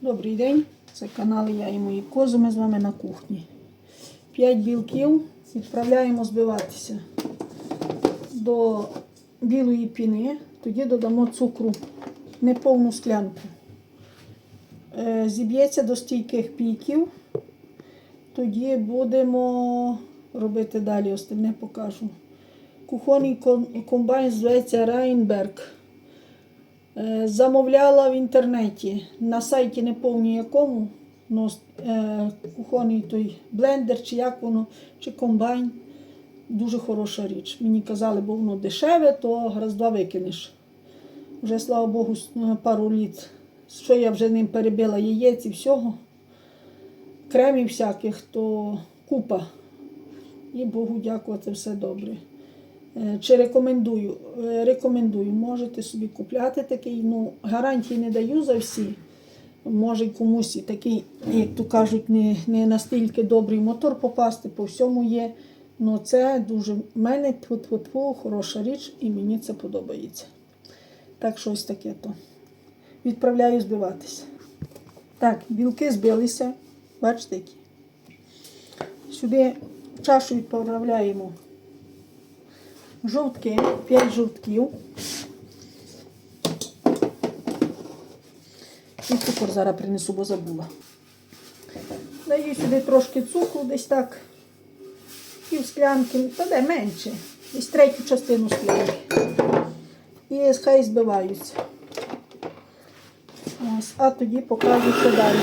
Добрий день, це канал Я і мої кози. Ми з вами на кухні. 5 білків відправляємо збиватися до білої піни, тоді додамо цукру, неповну склянку. Е, Зіб'ється до стійких піків. Тоді будемо робити далі, остальне покажу. Кухонний комбайн зветься Райнберг. Е, Замовляла в інтернеті на сайті не повні якому, но е, кухонний той блендер, чи як воно, чи комбайн. Дуже хороша річ. Мені казали, бо воно дешеве, то раз-два викинеш. Вже, слава Богу, е, пару літ. Що я вже ним перебила яєць і всього. Кремів всяких, то купа. І Богу дякувати, все добре. Е, Чи рекомендую? Е, Рекомендую. Можете собі купляти такий. Ну, гарантії не даю за всі. Може комусь і такий, як то кажуть, не, не настільки добрий мотор попасти, по всьому є. Ну це дуже в мене тьфу-тьфу-тьфу, хороша річ і мені це подобається. Так, щось таке то. Відправляю збиватися. Так, білки збилися. Бачите які? Сюди чашу відправляємо жовтки, 5 жовтків. І цукор зараз принесу, бо забула. Даю сюди трошки цукру, десь так, пів склянки, та де менше, десь третю частину склянки. І хай збиваються. Ось, а тоді покажу, що далі.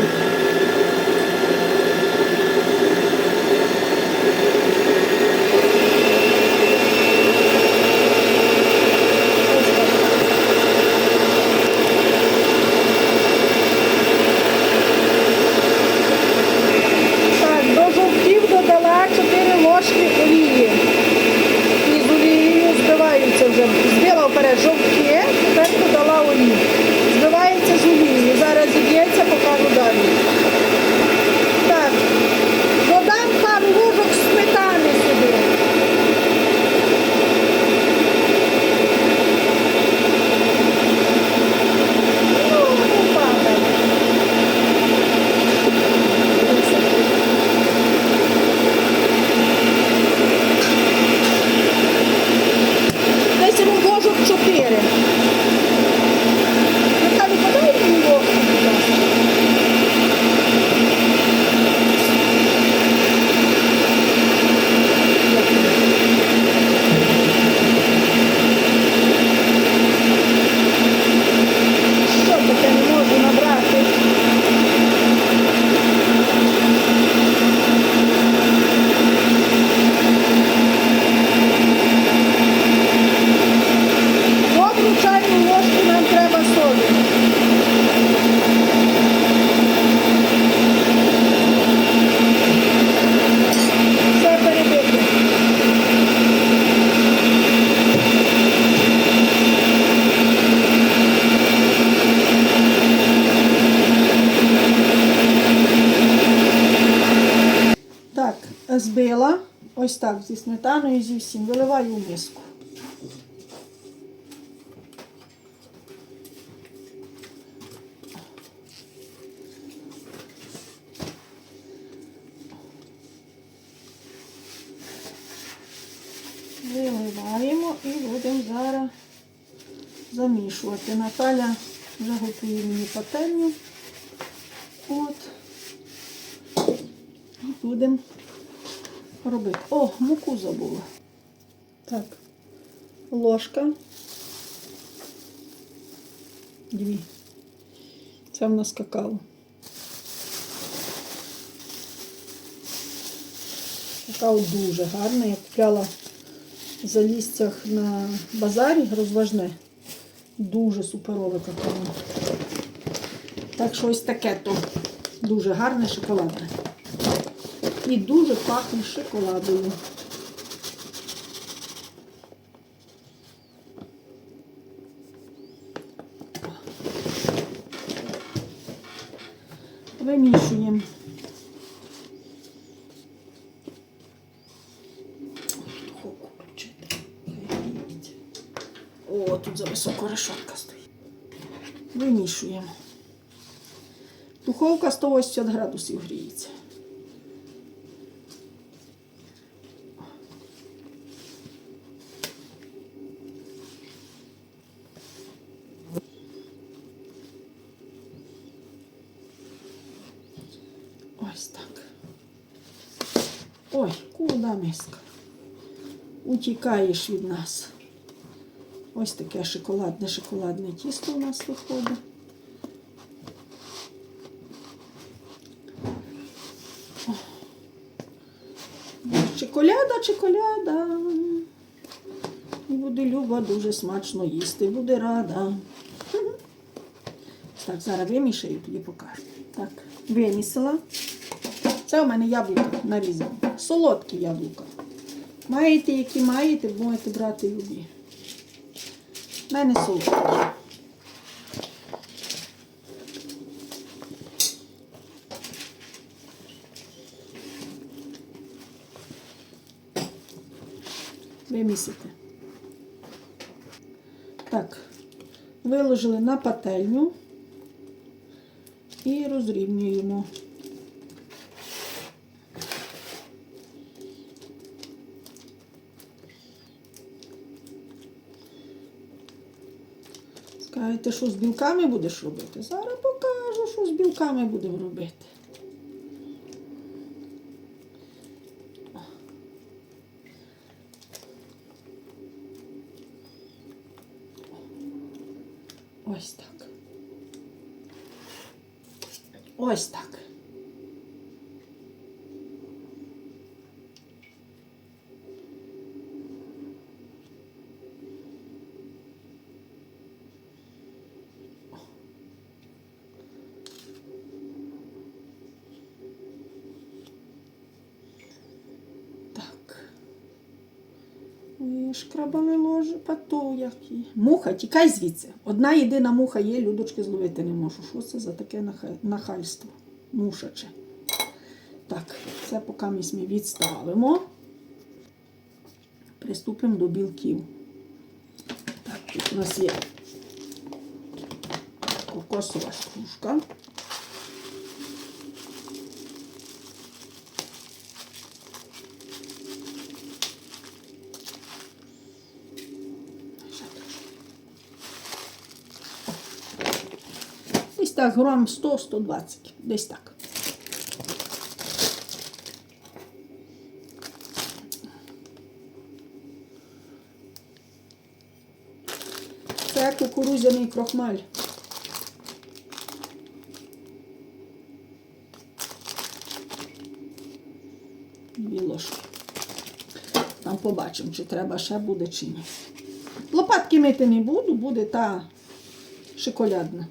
Ось так зі сметаною, зі всім. Виливаю в миску. Виливаємо і будемо зараз замішувати. Наталя вже готує мені пательню. От. Будемо робити. О, муку забула. Так, ложка. Дві. Це в нас какао. Какао дуже гарне. Я купляла в залістях на базарі розважне. Дуже суперове какао. Так що ось таке то дуже гарне шоколадне. І дуже пахне шоколадою. Вимішуємо. О, тут за високо решетка стоїть. Вимішуємо. Духовка 180 градусів гріється. Ось так. Ой, куда миска? Утікаєш від нас. Ось таке шоколадне шоколадне тісто у нас виходить. Чоколяда, чоколяда. Буде Люба дуже смачно їсти, буде рада. Так, зараз вимішаю, тоді покажу. Так, вимісила. Це у мене яблука нарізані. Солодкі яблука. Маєте, які маєте, можете брати любі. У мене солодкі. Вимісите. Так, виложили на пательню і розрівнюємо. Скажете, що з білками будеш робити? Зараз покажу, що з білками будемо робити. Ось так. Ось так. Так. Ой, шкрабали ложе, пато які. Муха, тікай звідси. Одна єдина муха є, людочки зловити не можу. Що це за таке наха- нахальство? Мушаче. Так, це поки ми відставимо. Приступимо до білків. Так, тут у нас є кокосова стружка. Так, грам 100-120. Десь так. Це кукурудзяний крохмаль. Дві ложки. Там побачимо, чи треба ще буде, чи ні. Лопатки мити не буду, буде та шоколядна.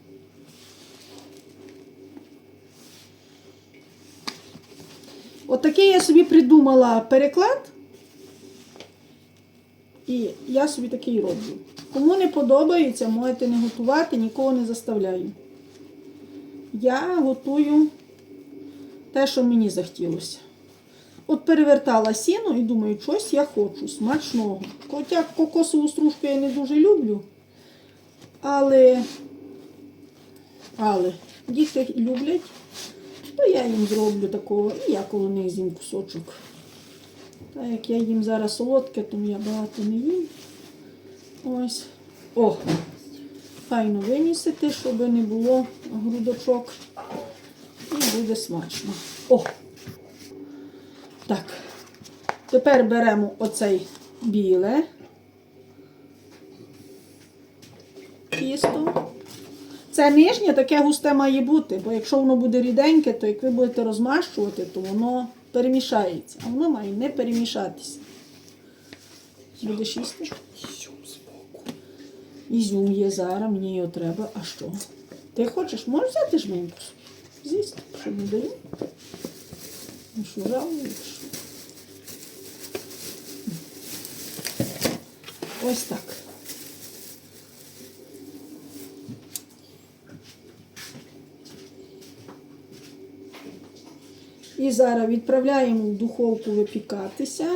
Отакий я собі придумала переклад. І я собі такий роблю. Кому не подобається, можете не готувати, нікого не заставляю. Я готую те, що мені захотілося. От перевертала сіно і думаю, щось я хочу смачного. Хоча кокосову стружку я не дуже люблю. Але, але діти люблять, то я їм зроблю такого, і я коло них з'їм кусочок. Так як я їм зараз солодке, тому я багато не їм. Ось. О! Файно вимісити, щоб не було грудочок. І буде смачно. О! Так. Тепер беремо оцей біле тісто. Це нижнє таке густе має бути, бо якщо воно буде ріденьке, то як ви будете розмащувати, то воно перемішається. А воно має не перемішатися. Будеш їсти? Ізюм є зараз, мені його треба. А що? Ти хочеш? Можеш взяти жменьку? З'їсти, що не даю. Ну що, жалуєш? Ось так. І зараз відправляємо в духовку випікатися.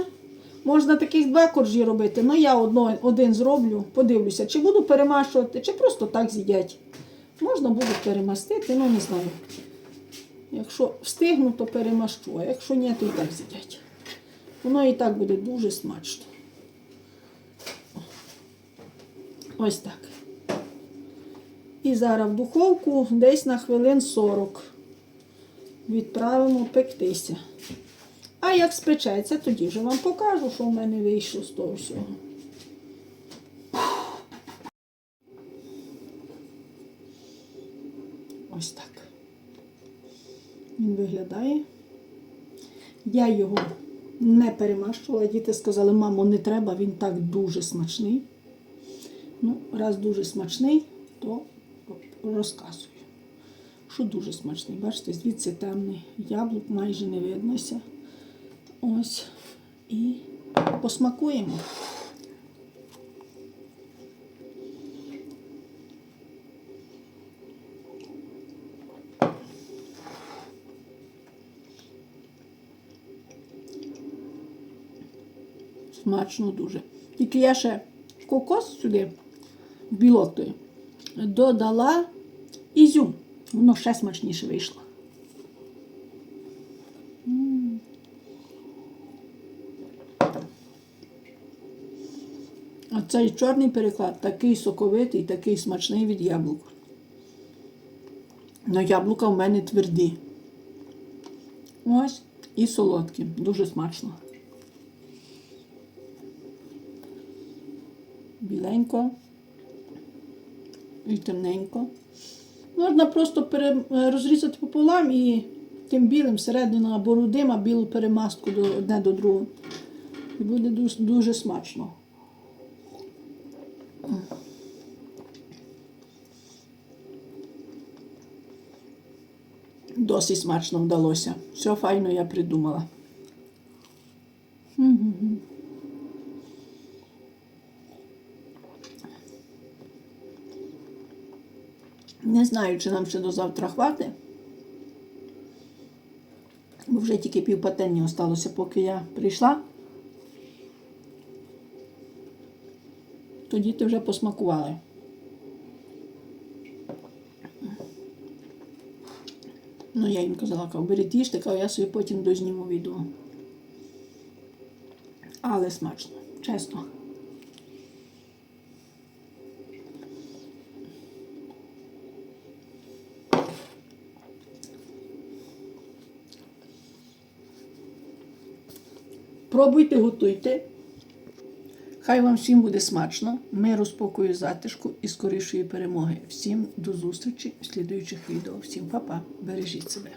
Можна таких два коржі робити, але я одно, один зроблю, подивлюся, чи буду перемашувати, чи просто так з'їдять. Можна буде перемастити, ну не знаю. Якщо встигну, то перемащу, а якщо ні, то і так з'їдять. Воно і так буде дуже смачно. Ось так. І зараз в духовку десь на хвилин 40 відправимо пектися. А як спечеться, тоді вже вам покажу, що в мене вийшло з того всього. Ось так. Він виглядає. Я його не перемащувала. Діти сказали, мамо, не треба, він так дуже смачний. Ну, раз дуже смачний, то розказую. Що дуже смачний. Бачите, звідси темний яблук майже не виднося. Ось. І посмакуємо. Смачно дуже. Тільки я ще кокос сюди, в білок той, додала. Воно ще смачніше вийшло. А цей чорний переклад такий соковитий, такий смачний від яблук. Но яблука в мене тверді. Ось і солодкі. Дуже смачно. Біленько і темненько. Можна просто пере... розрізати пополам і тим білим всередину або рудим, а білу перемазку до, одне до другого. І буде дуже, дуже смачно. Досить смачно вдалося. Все файно я придумала. Мгм. Не знаю, чи нам ще до завтра хватить. Бо вже тільки півпательні осталося, поки я прийшла. То діти вже посмакували. Ну, я їм казала, кажу, беріть їжте, кажу, я собі потім дозніму відео. Але смачно, чесно. Пробуйте, готуйте. Хай вам всім буде смачно, миру, спокою, затишку і скорішої перемоги. Всім до зустрічі в слідуючих відео. Всім па-па, бережіть себе.